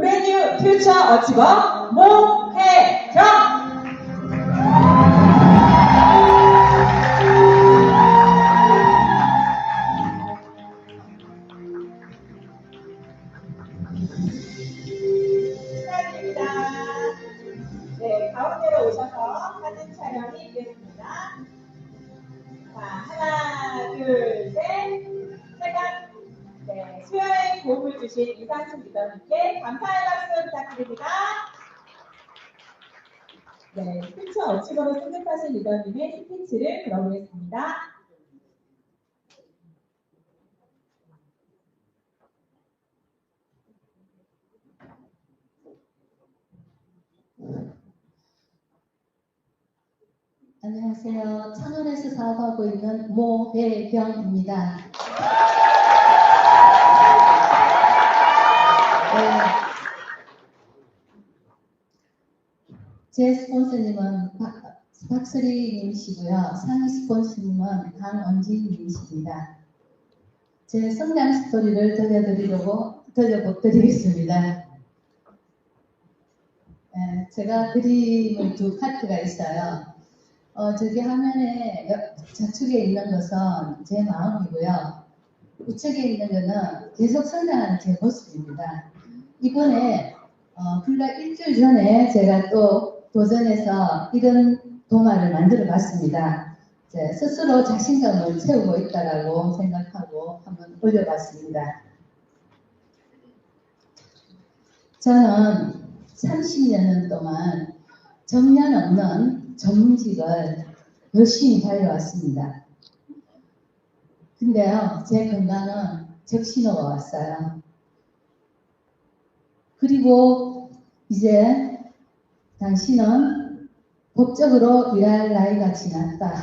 브랜뉴 퓨처 어치버 모혜경 주신 이상순 리더님께 감사의 박수 부탁드립니다. 네, 퓨처 어치버로 승급하신 리더님의 스피치를 들어보겠습니다. 안녕하세요. 창원에서 사업하고 있는 모혜경입니다. 제 스폰서님은 박, 박수리님이시고요. 상위 스폰서님은 강언진님이십니다. 제 성장 스토리를 들려드리려고 들려드리겠습니다. 네, 제가 그림을 두 파트가 있어요. 어, 저기 화면에 여- 좌측에 있는 것은 제 마음이고요. 우측에 있는 것은 계속 성장하는 제 모습입니다. 이번에 어, 불과 일주일 전에 제가 또 도전해서 이런 도마를 만들어 봤습니다. 스스로 자신감을 채우고 있다라고 생각하고 한번 올려봤습니다. 저는 30년 동안 정년 없는 전문직을 열심히 달려왔습니다. 근데요, 제 건강은 적신호가 왔어요. 그리고 이제 당신은 법적으로 일할 나이가 지났다.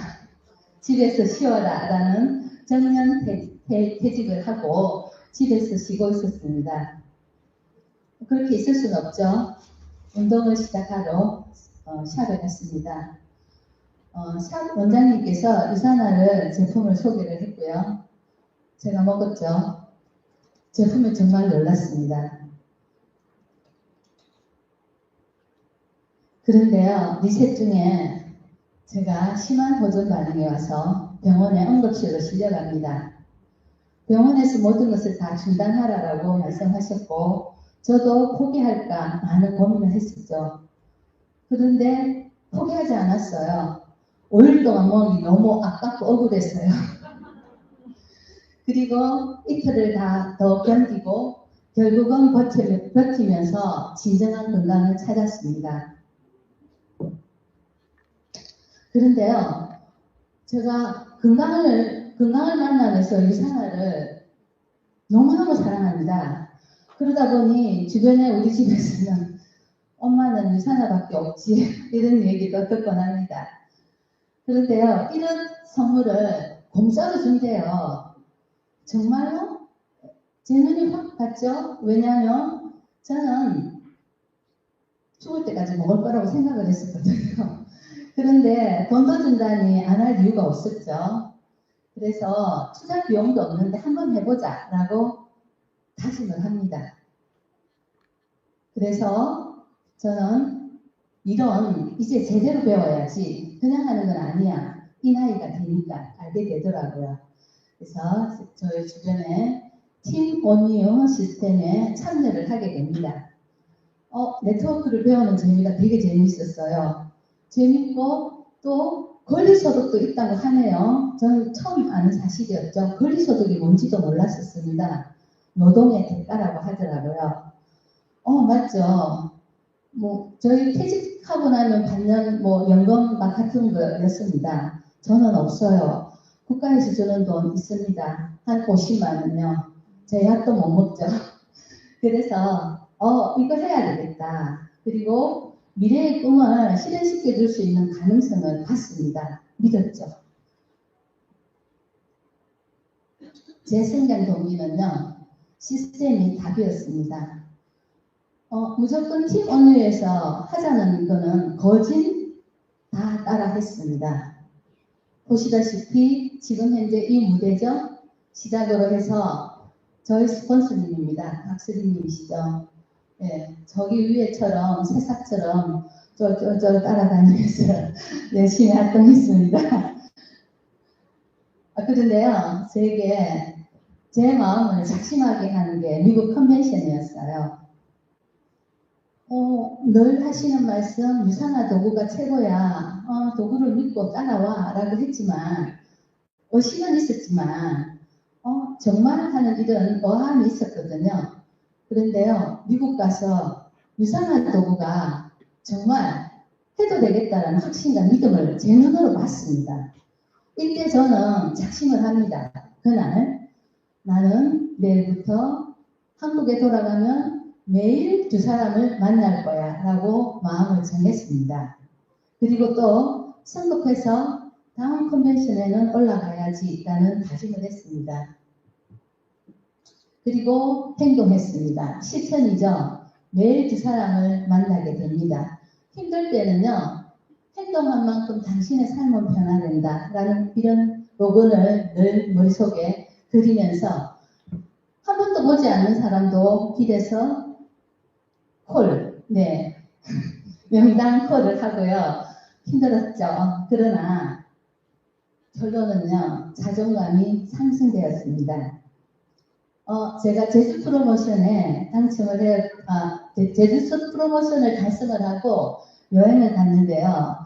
집에서 쉬어라. 라는 정년 퇴직을 하고 집에서 쉬고 있었습니다. 그렇게 있을 수는 없죠. 운동을 시작하러 어, 샵에 갔습니다. 어, 샵 원장님께서 유산화를 제품을 소개를 했고요. 제가 먹었죠. 제품에 정말 놀랐습니다. 그런데요, 리셋 중에 제가 심한 호전 반응이 와서 병원에 응급실로 실려갑니다. 병원에서 모든 것을 다 중단하라고 말씀하셨고, 저도 포기할까 많은 고민을 했었죠. 그런데 포기하지 않았어요. 5일 동안 몸이 너무 아깝고 억울했어요. 그리고 이틀을 다 더 견디고 결국은 버티, 버티면서 진정한 건강을 찾았습니다. 그런데요, 제가 건강을, 건강을 만나면서 이 생활을 너무너무 사랑합니다. 그러다 보니 주변에 우리 집에서는 엄마는 유산화밖에 없지 이런 얘기도 듣곤 합니다. 그런데요 이런 선물을 공짜로 준대요. 정말로 제 눈이 확 갔죠. 왜냐하면 저는 죽을 때까지 먹을 거라고 생각을 했었거든요. 그런데 돈도 준다니 안 할 이유가 없었죠. 그래서 투자 비용도 없는데 한번 해보자 라고 다짐을 합니다. 그래서 저는 이런 이제 제대로 배워야지 그냥 하는 건 아니야. 이 나이가 되니까 알게 되더라고요. 그래서 저희 주변에 팀 원유 시스템에 참여를 하게 됩니다. 어, 네트워크를 배우는 재미가 되게 재밌었어요. 재밌고 또 권리소득도 있다고 하네요. 저는 처음 아는 사실이었죠. 권리소득이 뭔지도 몰랐었습니다. 노동의 대가라고 하더라고요. 어, 맞죠. 뭐, 저희 퇴직하고 나면 받는 뭐 연금 막 같은 거였습니다. 저는 없어요. 국가에서 주는 돈 있습니다. 한 50만 원요. 제 약도 못 먹죠. 그래서, 어, 이거 해야 되겠다. 그리고 미래의 꿈을 실현시켜 줄 수 있는 가능성을 봤습니다. 믿었죠. 제 성장 동기는요, 시스템이 답이었습니다. 어, 무조건 팀 언어에서 하자는 거는 거진 다 따라 했습니다. 보시다시피 지금 현재 이 무대죠? 시작으로 해서 저희 스폰서님입니다. 박수리님이시죠? 예, 저기 위에처럼 새싹처럼 쫄쫄쫄 따라다니면서 열심히 활동했습니다. 아, 그런데요, 제게 제 마음을 작심하게 하는 게 미국 컨벤션이었어요. 어, 늘 하시는 말씀, 유산화 도구가 최고야. 어, 도구를 믿고 따라와. 라고 했지만, 의심은 있었지만, 어, 정말 하는 일은 어함이 있었거든요. 그런데요, 미국 가서 유산화 도구가 정말 해도 되겠다라는 확신과 믿음을 제 눈으로 봤습니다. 이때 저는 작심을 합니다. 그날 나는 내일부터 한국에 돌아가면 매일 두 사람을 만날 거야 라고 마음을 정했습니다. 그리고 또 선곡해서 다음 컨벤션에는 올라가야지 라는 다짐을 했습니다. 그리고 행동했습니다. 실천이죠. 매일 두 사람을 만나게 됩니다. 힘들 때는요, 행동한 만큼 당신의 삶은 변화된다. 라는 이런 로건을 늘 머릿속에 그리면서 한 번도 보지 않는 사람도 길에서 콜, 네. 명당 콜을 하고요. 힘들었죠. 그러나 결론은요, 자존감이 상승되었습니다. 어, 제가 제주 프로모션에 당첨을 해, 아, 제- 제주 프로모션을 달성을 하고 여행을 갔는데요.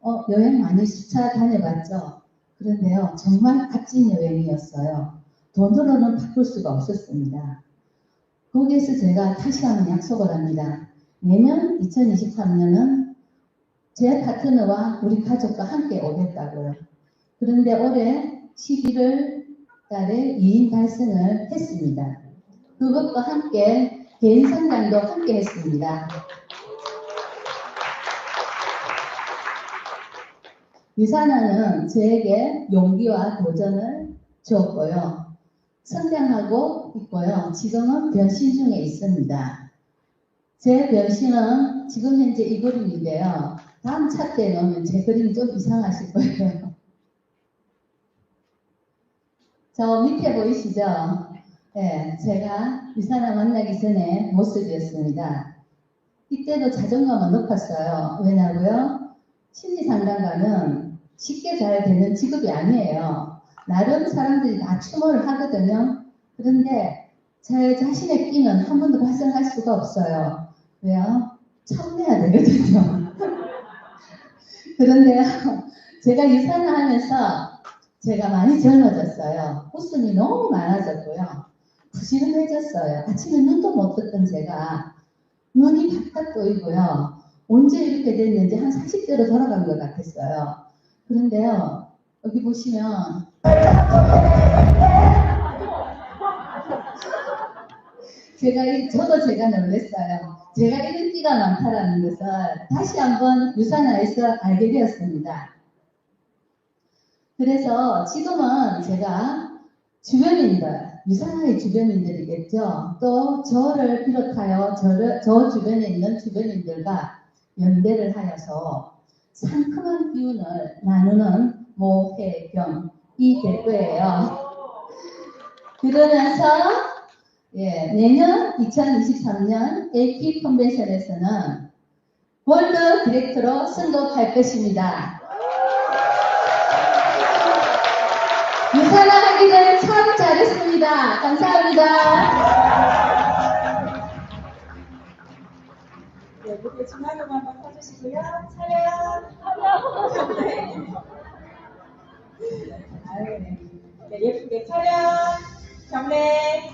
어, 여행 많이 수차 다녀봤죠. 그런데요, 정말 값진 여행이었어요. 돈으로는 바꿀 수가 없었습니다. 거기에서 제가 다시 한번 약속을 합니다. 내년 2023년은 제 파트너와 우리 가족과 함께 오겠다고요. 그런데 올해 11월 달에 2인 달성을 했습니다. 그것과 함께 개인 성장도 함께 했습니다. 유산화는 저에게 용기와 도전을 주었고요. 성장하고 있고요. 지금은 변신 중에 있습니다. 제 변신은 지금 현재 이 그림인데요. 다음 차때 넣으면 제 그림이 좀 이상하실 거예요. 저 밑에 보이시죠? 네, 제가 유산화 만나기 전에 모습이었습니다. 이때도 자존감은 높았어요. 왜냐고요? 심리 상담가는 쉽게 잘 되는 직업이 아니에요. 나름 사람들이 다 추모를 하거든요. 그런데 제 자신의 끼는 한 번도 발생할 수가 없어요. 왜요? 참내야 되거든요. 그런데요, 제가 유산을 하면서 제가 많이 젊어졌어요. 웃음이 너무 많아졌고요. 부지런해졌어요. 아침에 눈도 못 떴던 제가 눈이 바짝 보이고요. 언제 이렇게 됐는지 한 40대로 돌아간 것 같았어요. 그런데요, 여기 보시면 제가 이- 저도 제가 놀랐어요. 제가 이런 끼가 많다라는 것을 다시 한번 유산화에서 알게 되었습니다. 그래서 지금은 제가 주변인들, 유산화의 주변인들이겠죠. 또 저를 비롯하여 저를, 저 주변에 있는 주변인들과 연대를 하여서 상큼한 기운을 나누는 모해경 이 대표예요. 그러면서 예, 내년 2023년 AP 컨벤션에서는 월드 디렉터로 승급할 것입니다. 유산화하기를 참 잘했습니다. 감사합니다. 네, 무대 중앙으로 한번 서주시고요. 촬영. 네. 아유, 네. 네, 예쁘게 촬영. 경례.